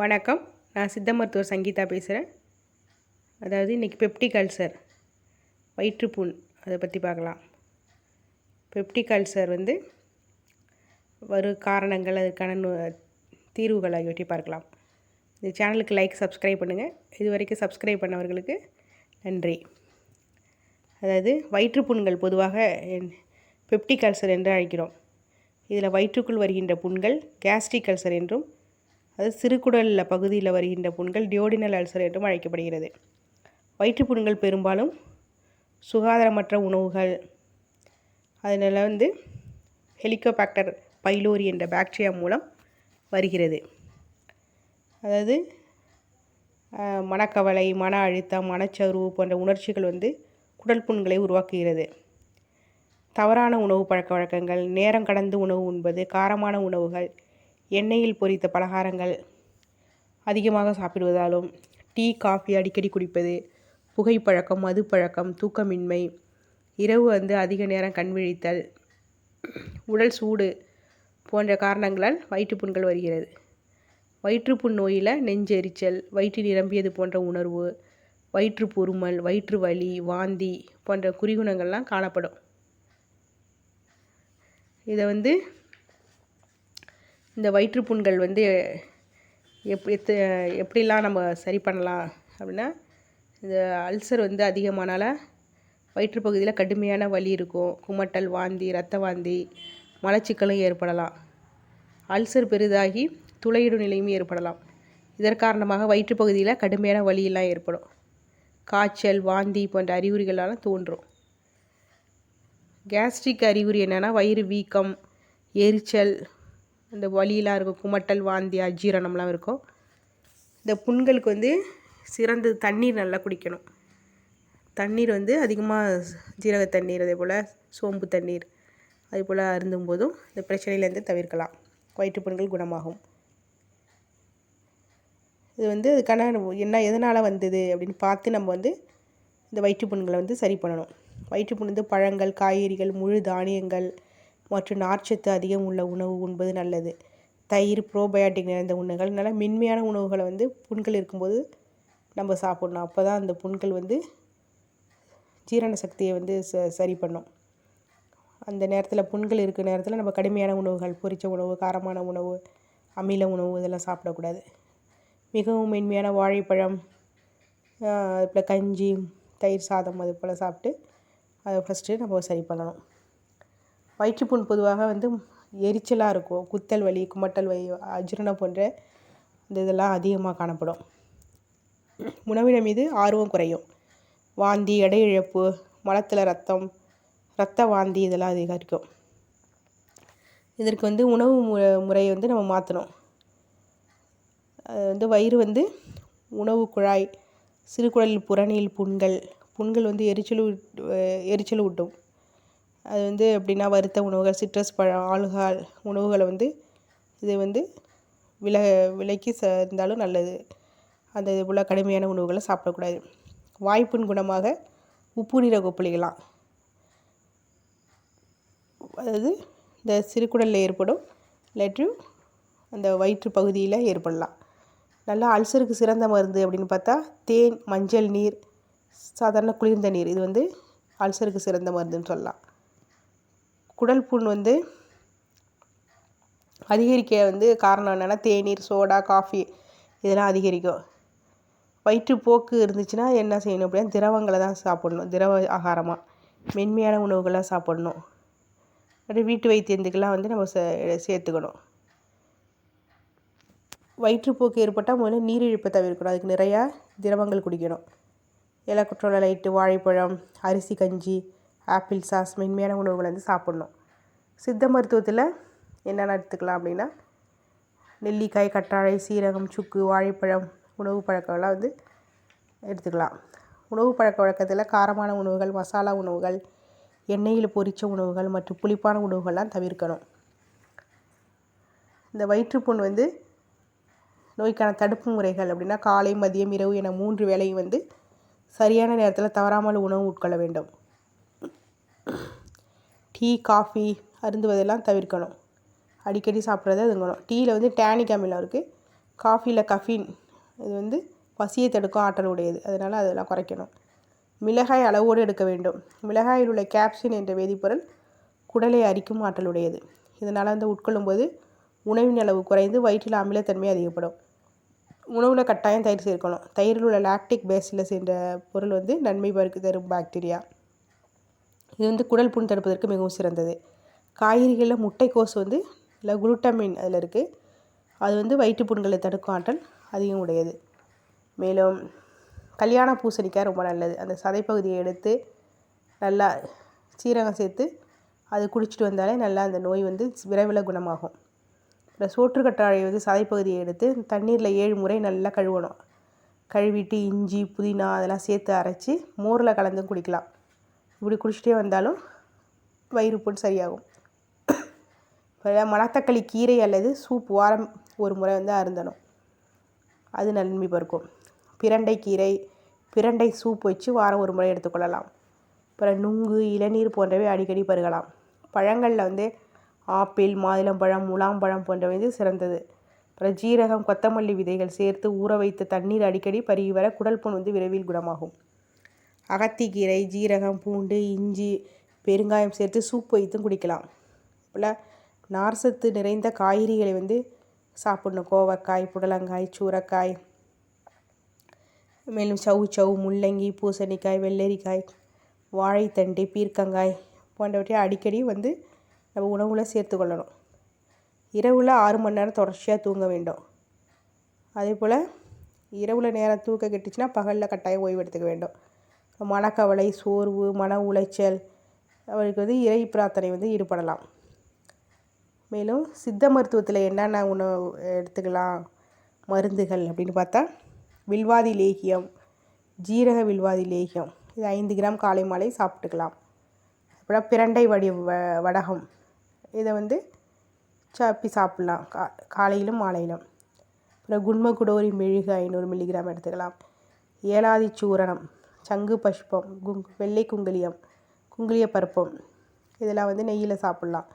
வணக்கம். நான் சித்த மருத்துவர் சங்கீதா பேசுகிறேன் அதாவது இன்றைக்கி பெப்டிக் அல்சர் வயிற்றுப்புண். அதை பற்றி பார்க்கலாம். பெப்டிக் அல்சர் வந்து வரும் காரணங்கள் அதுக்கான தீர்வுகள் ஆகியவற்றை பார்க்கலாம். இந்த சேனலுக்கு லைக் சப்ஸ்கிரைப் பண்ணுங்கள் இது வரைக்கும் சப்ஸ்கிரைப் பண்ணவர்களுக்கு நன்றி. அதாவது வயிற்றுப்புண்கள் பொதுவாக பெப்டிக் அல்சர் என்று அழைக்கிறோம். இதில் வயிற்றுக்குள் வருகின்ற புண்கள் கேஸ்ட்ரிக் அல்சர் என்றும் அது சிறுகுடலில் பகுதியில் வருகின்ற புண்கள் டியோடினல் அல்சர் என்றும் அழைக்கப்படுகிறது. வயிற்றுப்புண்கள் பெரும்பாலும் சுகாதாரமற்ற உணவுகள். அதனால் வந்து ஹெலிகோபாக்டர் பைலோரி என்ற பாக்டீரியா மூலம் வருகிறது. அதாவது மனக்கவலை மன அழுத்தம் மனச்சருவு போன்ற உணர்ச்சிகள் வந்து குடல் புண்களை உருவாக்குகிறது. தவறான உணவு பழக்க வழக்கங்கள் நேரம் கடந்து உணவு உண்பது காரமான உணவுகள் எண்ணெயில் பொரித்த பலகாரங்கள். அதிகமாக சாப்பிடுவதாலும் டீ காஃபி அடிக்கடி குடிப்பது புகைப்பழக்கம் மதுப்பழக்கம் தூக்கமின்மை இரவு வந்து அதிக நேரம் கண் விழித்தல் உடல் சூடு போன்ற காரணங்களால் வயிற்றுப்புண்கள் வருகிறது. வயிற்றுப்புண் நோயில் நெஞ்செரிச்சல் வயிற்று நிரம்பியது போன்ற உணர்வு வயிற்று பொறுமல் வயிற்று வலி வாந்தி போன்ற குறிகுணங்கள்லாம் காணப்படும். இதை வந்து இந்த வயிற்றுப்புண்கள் வந்து எப்படி எப்படிலாம் நம்ம சரி பண்ணலாம் அப்படின்னா இந்த அல்சர் வந்து அதிகமானால் வயிற்றுப்பகுதியில் கடுமையான வலி இருக்கும். குமட்டல் வாந்தி ரத்த வாந்தி மலச்சிக்கலும் ஏற்படலாம். அல்சர் பெரிதாகி துளையிடும் நிலையும் ஏற்படலாம். இதன் காரணமாக வயிற்றுப்பகுதியில் கடுமையான வலியெல்லாம் ஏற்படும். காய்ச்சல் வாந்தி போன்ற அறிகுறிகளால் தோன்றும். கேஸ்ட்ரிக் அறிகுறி என்னென்னா வயிறு வீக்கம் எரிச்சல் அந்த வலியெலாம் இருக்கும் குமட்டல் வாந்தி அஜீரணம்லாம் இருக்கும். இந்த புண்களுக்கு வந்து சிறந்த தண்ணீர் நல்லா குடிக்கணும். தண்ணீர் வந்து அதிகமாக ஜீரக தண்ணீர் அதே போல் சோம்பு தண்ணீர் அதே போல் அருந்தும் போதும் இந்த பிரச்சனையிலேருந்து தவிர்க்கலாம். வயிற்றுப்புண்கள் குணமாகும். இது வந்து அதுக்கான என்ன எதனால் வந்தது அப்படின்னு பார்த்து நம்ம வந்து இந்த வயிற்றுப்புண்களை வந்து சரி பண்ணணும். வயிற்றுப்புண் வந்து பழங்கள் காய்கறிகள் முழு தானியங்கள் மற்றும் நார்ச்சத்து அதிகம் உள்ள உணவு உண்பது நல்லது. தயிர் ப்ரோபயாட்டிக் நிறைந்த உணவுகள். நல்லா மென்மையான உணவுகளை வந்து புண்கள் இருக்கும்போது நம்ம சாப்பிட்ணும். அப்போ தான் அந்த புண்கள் வந்து ஜீரண சக்தியை வந்து ச சரி பண்ணும். அந்த நேரத்தில் புண்கள் இருக்கிற நேரத்தில் நம்ம கடுமையான உணவுகள் பொரித்த உணவு காரமான உணவு அமில உணவு இதெல்லாம் சாப்பிடக்கூடாது. மிகவும் மென்மையான வாழைப்பழம் அதுபோல் கஞ்சி தயிர் சாதம் அது போல் சாப்பிட்டு அதை ஃபஸ்ட்டு நம்ம சரி பண்ணணும். வயிற்றுப்புண் பொதுவாக வந்து எரிச்சலாக இருக்கும். குத்தல் வலி குமட்டல் வலி அஜீரணம் போன்ற இந்த இதெல்லாம் அதிகமாக காணப்படும். உணவின மீது ஆர்வம் குறையும். வாந்தி எடை இழப்பு மலத்தில் ரத்தம் ரத்த வாந்தி இதெல்லாம் அதிகரிக்கும். இதற்கு வந்து உணவு மு முறையை வந்து நம்ம மாற்றணும் அது வந்து வயிறு வந்து உணவு குழாய் சிறுகுடலில் புறணியில் புண்கள் புண்கள் வந்து எரிச்சல் எரிச்சல் ஊட்டும் அது வந்து எப்படின்னா வறுத்த உணவுகள் சிட்ரஸ் பழம் ஆல்கால் உணவுகளை வந்து இது வந்து வில விலைக்கு ச இருந்தாலும் நல்லது. அந்த இது போல் கடுமையான உணவுகளை சாப்பிடக்கூடாது. வாய்ப்பின் குணமாக உப்பு நீரை கொப்பளிக்கலாம் அதாவது இந்த சிறுகுடலில் ஏற்படும் இல்லாட்டி அந்த வயிற்று பகுதியில் ஏற்படலாம். நல்லா அல்சருக்கு சிறந்த மருந்து அப்படின்னு பார்த்தா தேன் மஞ்சள் நீர் சாதாரண குளிர்ந்த நீர். இது வந்து அல்சருக்கு சிறந்த மருந்துன்னு சொல்லலாம். குடல் புண் வந்து அதிகரிக்க வந்து காரணம் என்னென்னா தேநீர் சோடா காஃபி இதெல்லாம் அதிகரிக்கும். வயிற்றுப்போக்கு இருந்துச்சுன்னா என்ன செய்யணும் அப்படின்னா திரவங்களை தான் சாப்பிட்ணும். திரவ ஆகாரமாக மென்மையான உணவுகளாக சாப்பிட்ணும். அப்படியே வீட்டு வைத்தியத்துக்கெல்லாம் வந்து நம்ம சே சேர்த்துக்கணும். வயிற்றுப்போக்கு ஏற்பட்டால் முதல்ல நீரிழிப்பை தவிர்க்கணும். அதுக்கு நிறையா திரவங்கள் குடிக்கணும். இலக்குற்றோலை லைட்டு வாழைப்பழம் அரிசி கஞ்சி ஆப்பிள் சாஸ் மென்மையான உணவுகளை வந்து சாப்பிட்ணும். சித்த மருத்துவத்தில் என்னென்ன எடுத்துக்கலாம் அப்படின்னா நெல்லிக்காய் கற்றாழை சீரகம் சுக்கு வாழைப்பழம் உணவு பழக்கம்லாம் வந்து எடுத்துக்கலாம். உணவு பழக்க வழக்கத்தில் காரமான உணவுகள் மசாலா உணவுகள் எண்ணெயில் பொரித்த உணவுகள் மற்றும் புளிப்பான உணவுகள்லாம் தவிர்க்கணும். இந்த வயிற்றுப்புண் வந்து நோய்க்கான தடுப்பு முறைகள் அப்படின்னா காலை மதியம் இரவு என மூன்று வேளையும் வந்து சரியான நேரத்தில் தவறாமல் உணவு உட்கொள்ள வேண்டும். டீ காஃபி அருந்துவதெல்லாம் தவிர்க்கணும். அடிக்கடி சாப்பிட்றத அதுங்கணும். டீயில் வந்து டேனிக் அமிலம் இருக்குது காஃபியில் கஃபின் இது வந்து பசியை தடுக்கும் ஆற்றல் உடையது அதனால் அதெல்லாம் குறைக்கணும். மிளகாய் அளவோடு எடுக்க வேண்டும். மிளகாயில் உள்ள கேப்சின் என்ற வேதிப்பொருள் குடலை அரிக்கும் ஆற்றல் உடையது இதனால் வந்து உட்கொள்ளும்போது உணவின் அளவு குறைந்து வயிற்றில் அமிலத்தன்மை அதிகப்படும். உணவில் கட்டாயம் தயிர் சேர்க்கணும். தயிரில் உள்ள லாக்டிக் பேசிலஸ் என்ற பொருள் வந்து நன்மை பருக்கு தரும் பாக்டீரியா இது வந்து குடல் புண் தடுப்பதற்கு மிகவும் சிறந்தது. காய்கறிகளில் முட்டைக்கோஸ் வந்து இல்லை குளுட்டமின் அதில் இருக்குது அது வந்து வயிற்று புண்களை தடுக்கும் ஆற்றல் அதிகம் உடையது. மேலும் கல்யாண பூசணிக்காய் ரொம்ப நல்லது. அந்த சதைப்பகுதியை எடுத்து நல்லா சீரகம் சேர்த்து அது குடிச்சிட்டு வந்தாலே நல்லா அந்த நோய் வந்து விரைவில் குணமாகும். அப்புறம் சோற்றுக்கற்றாழை வந்து சதைப்பகுதியை எடுத்து தண்ணீரில் ஏழு முறை நல்லா கழுவணும். கழுவிட்டு இஞ்சி புதினா அதெல்லாம் சேர்த்து அரைச்சி மோரில் கலந்து குடிக்கலாம். இப்படி குடிச்சிட்டே வந்தாலும் வயிறு புண் சரியாகும். இப்போ மணத்தக்காளி கீரை அல்லது சூப் வாரம் ஒரு முறை வந்து அருந்தணும். அது நன்மை பருக்கும் பிரண்டை கீரை பிரண்டை சூப் வச்சு வாரம் ஒரு முறை எடுத்துக்கொள்ளலாம் அப்புறம் நுங்கு இளநீர் போன்றவை அடிக்கடி பருகலாம். பழங்களில் வந்து ஆப்பிள் மாதுளம்பழம் முலாம்பழம் போன்றவை வந்து சிறந்தது. அப்புறம் ஜீரகம் கொத்தமல்லி விதைகள் சேர்த்து ஊற வைத்து தண்ணீர் அடிக்கடி பருகி வர குடல் புண் வந்து விரைவில் குணமாகும். அகத்திக்கீரை ஜீரகம் பூண்டு இஞ்சி பெருங்காயம் சேர்த்து சூப் வைத்தும் குடிக்கலாம். போல் நார்சத்து நிறைந்த காய்கறிகளை வந்து சாப்பிடணும். கோவக்காய் புடலங்காய் சூரக்காய் மேலும் சவு சவு முள்ளங்கி பூசணிக்காய் வெள்ளரிக்காய் வாழைத்தண்டு பீர்க்கங்காய் போன்றவற்றை அடிக்கடி வந்து நம்ம உணவில் சேர்த்து கொள்ளணும். இரவில் ஆறு மணி நேரம் தொடர்ச்சியாக தூங்க வேண்டும். அதே போல் இரவில் நேரம் தூக்க கெட்டுச்சுன்னா பகலில் கட்டாயம் ஓய்வு எடுத்துக்க வேண்டும். மனக்கவலை சோர்வு மன உளைச்சல் அவருக்கு வந்து இறை பிரார்த்தனை வந்து ஈடுபடலாம். மேலும் சித்த மருத்துவத்தில் என்னென்ன உணவு எடுத்துக்கலாம்? மருந்துகள் அப்படின்னு பார்த்தா வில்வாதி லேகியம் ஜீரக வில்வாதி லேகியம் இது ஐந்து கிராம் காலை மாலை சாப்பிட்டுக்கலாம். அப்புறம் பிரண்டை வடி வ வடகம் இதை வந்து சாப்பி சாப்பிட்லாம் கா காலையிலும் மாலையிலும். அப்புறம் குண்மகுடோரி மெழுகு ஐநூறு மில்லிகிராம் எடுத்துக்கலாம். ஏலாதி சூரணம் சங்கு பஷ்பம் குங் வெள்ளை குங்குலியம் குங்குலிய பருப்பம். இதெல்லாம் வந்து நெய்யில் சாப்பிட்லாம்.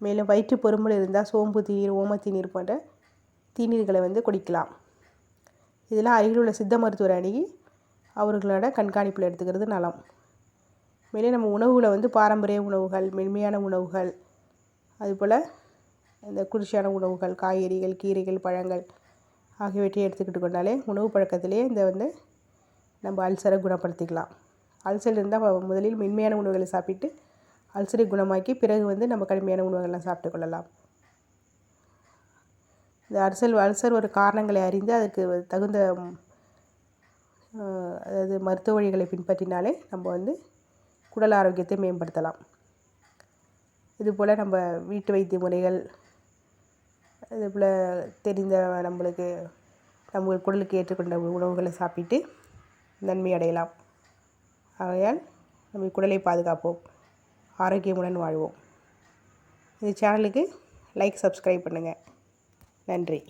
மேலும் வயிற்று பொறுமல் இருந்தால் சோம்பு தீநீர் ஓம தீநீர் போன்ற தீநீர்களை வந்து குடிக்கலாம். இதெல்லாம் அருகில் உள்ள சித்த மருத்துவர் அணுகி அவர்களோட கண்காணிப்பில் எடுத்துக்கிறது நலம். மேலே நம்ம உணவுகளை வந்து பாரம்பரிய உணவுகள் மென்மையான உணவுகள் அதுபோல் இந்த குளிர்ச்சியான உணவுகள் காய்கறிகள் கீரைகள் பழங்கள் ஆகியவற்றை எடுத்துக்கிட்டு கொண்டாலே உணவு பழக்கத்திலே இந்த வந்து நம்ம அல்சரை குணப்படுத்திக்கலாம். அல்சர் இருந்தால் முதலில் மென்மையான உணவுகளை சாப்பிட்டு அல்சரை குணமாக்கி பிறகு வந்து நம்ம கடுமையான உணவுகள்லாம் சாப்பிட்டு கொள்ளலாம். இந்த அல்சர் அல்சர் ஒரு காரணங்களை அறிந்து அதுக்கு தகுந்த அதாவது மருத்துவ வழிகளை பின்பற்றினாலே நம்ம வந்து குடல் ஆரோக்கியத்தை மேம்படுத்தலாம். இதுபோல் நம்ம வீட்டு வைத்திய முறைகள் இதுபோல் தெரிந்த நம்மளுக்கு நம்ம குடலுக்கு ஏற்றுக்கொண்ட உணவுகளை சாப்பிட்டு நன்மை அடையலாம். ஆகையால் நம்ம குடலை பாதுகாப்போம். ஆரோக்கியமுடன் வாழ்வோம். இந்த சேனலுக்கு லைக் சப்ஸ்கிரைப் பண்ணுங்கள் நன்றி.